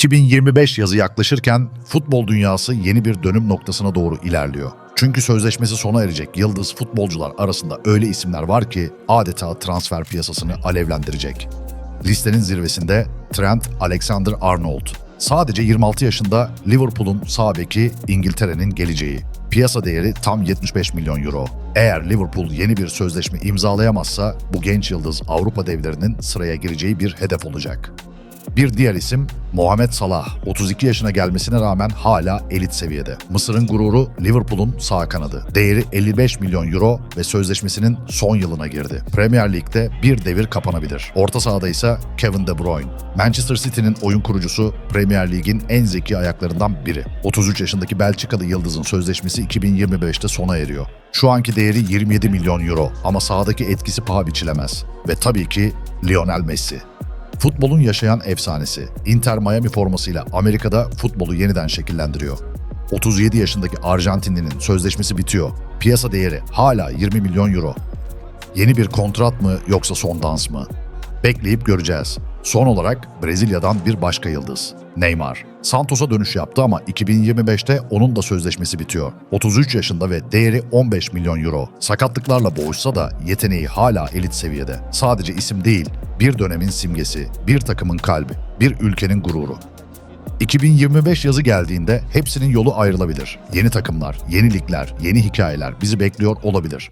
2025 yazı yaklaşırken futbol dünyası yeni bir dönüm noktasına doğru ilerliyor. Çünkü sözleşmesi sona erecek yıldız futbolcular arasında öyle isimler var ki adeta transfer piyasasını alevlendirecek. Listenin zirvesinde Trent Alexander-Arnold. Sadece 26 yaşında Liverpool'un sağ beki İngiltere'nin geleceği. Piyasa değeri tam 75 milyon euro. Eğer Liverpool yeni bir sözleşme imzalayamazsa bu genç yıldız Avrupa devlerinin sıraya gireceği bir hedef olacak. Bir diğer isim Muhammed Salah. 32 yaşına gelmesine rağmen hala elit seviyede. Mısır'ın gururu Liverpool'un sağ kanadı. Değeri 55 milyon euro ve sözleşmesinin son yılına girdi. Premier Lig'de bir devir kapanabilir. Orta sahada ise Kevin De Bruyne. Manchester City'nin oyun kurucusu Premier Lig'in en zeki ayaklarından biri. 33 yaşındaki Belçikalı yıldızın sözleşmesi 2025'te sona eriyor. Şu anki değeri 27 milyon euro ama sahadaki etkisi paha biçilemez. Ve tabii ki Lionel Messi. Futbolun yaşayan efsanesi. Inter Miami formasıyla Amerika'da futbolu yeniden şekillendiriyor. 37 yaşındaki Arjantinlinin sözleşmesi bitiyor. Piyasa değeri hala 20 milyon euro. Yeni bir kontrat mı yoksa son dans mı? Bekleyip göreceğiz. Son olarak Brezilya'dan bir başka yıldız. Neymar. Santos'a dönüş yaptı ama 2025'te onun da sözleşmesi bitiyor. 33 yaşında ve değeri 15 milyon euro. Sakatlıklarla boğuşsa da yeteneği hala elit seviyede. Sadece isim değil, bir dönemin simgesi, bir takımın kalbi, bir ülkenin gururu. 2025 yazı geldiğinde hepsinin yolu ayrılabilir. Yeni takımlar, yeni ligler, yeni hikayeler bizi bekliyor olabilir.